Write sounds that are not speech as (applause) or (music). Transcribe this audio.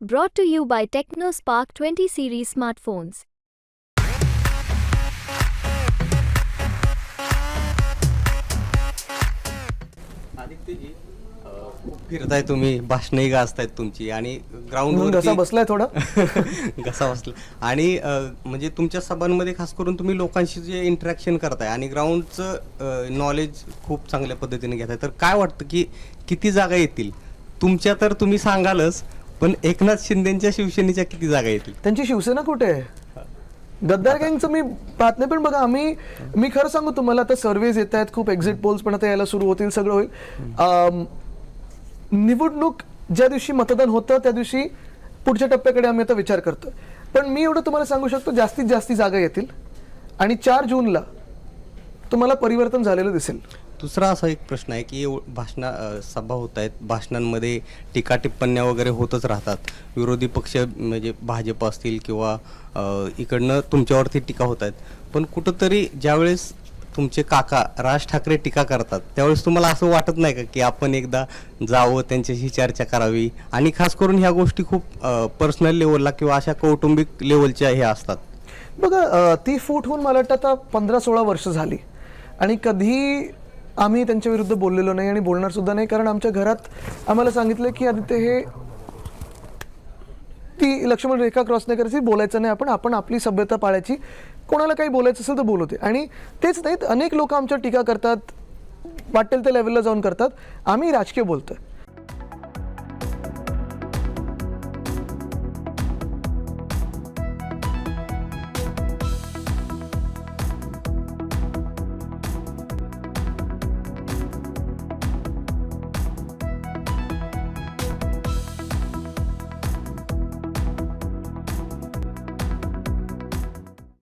Brought to you by TechnoSpark 20 series smartphones. आदित्यजी अ, खूप फिरताय तुम्ही भाषणही गाजतायत तुमची आणि म्हणून ग्राउंड घसा बसलाय थोडा. (laughs) घसा बसला. आणि अ, म्हणजे तुमच्या सभांमध्ये खास करून तुम्ही लोकांशी जे इंटरॅक्शन करताय आणि ग्राउंडचं नॉलेज खूप चांगल्या पद्धतीने घेताय तर काय वाटतं की किती जागा येतील? तुमच्या तर तुम्ही सांगालच पण एकनाथ शिंदेच्या शिवसेनेच्या किती जागा येतील? त्यांची शिवसेना कुठे? आहे गद्दार गँगचं मी पाहत नाही पण बघा आम्ही मी खरं सांगू तुम्हाला आता सर्वेज येत आहेत खूप एक्झिट पोल्स पण आता यायला सुरू होतील सगळं होईल. निवडणूक ज्या दिवशी मतदान होतं त्या दिवशी पुढच्या टप्प्याकडे आम्ही आता विचार करतो पण मी एवढं तुम्हाला सांगू शकतो जास्तीत जास्ती जागा येतील. आणि चार जूनला तुम्हाला परिवर्तन झालेलं दिसेल. दुसरा असा एक प्रश्न आहे की एव- भाषणा सभा होत आहेत. भाषणांमध्ये टीका टिप्पण्या वगैरे होतच राहतात. विरोधी पक्ष म्हणजे भाजप असतील किंवा इकडनं तुमच्यावरती टीका होत आहेत. पण कुठंतरी ज्यावेळेस तुमचे काका राज ठाकरे टीका करतात त्यावेळेस तुम्हाला असं वाटत नाही का की आपण एकदा जावं त्यांच्याशी चर्चा करावी? आणि खास करून ह्या गोष्टी खूप पर्सनल लेवलला किंवा अशा कौटुंबिक लेवलच्या हे असतात. बघा ती फूट होऊन मला वाटतं आता पंधरा सोळा वर्ष झाली. आणि कधी आम्ही त्यांच्या विरुद्ध बोललेलो नाही आणि बोलणार सुद्धा नाही कारण आमच्या घरात आम्हाला सांगितलं की आदित्य हे ती लक्ष्मण रेखा क्रॉस नाही करायची बोलायचं नाही आपण आपण आपली सभ्यता पाळायची. कोणाला काही बोलायचं असेल तर बोलवते आणि तेच नाहीत अनेक लोक आमच्या टीका करतात वाटेल त्या लेवलला जाऊन करतात. आम्ही राजकीय बोलतोय.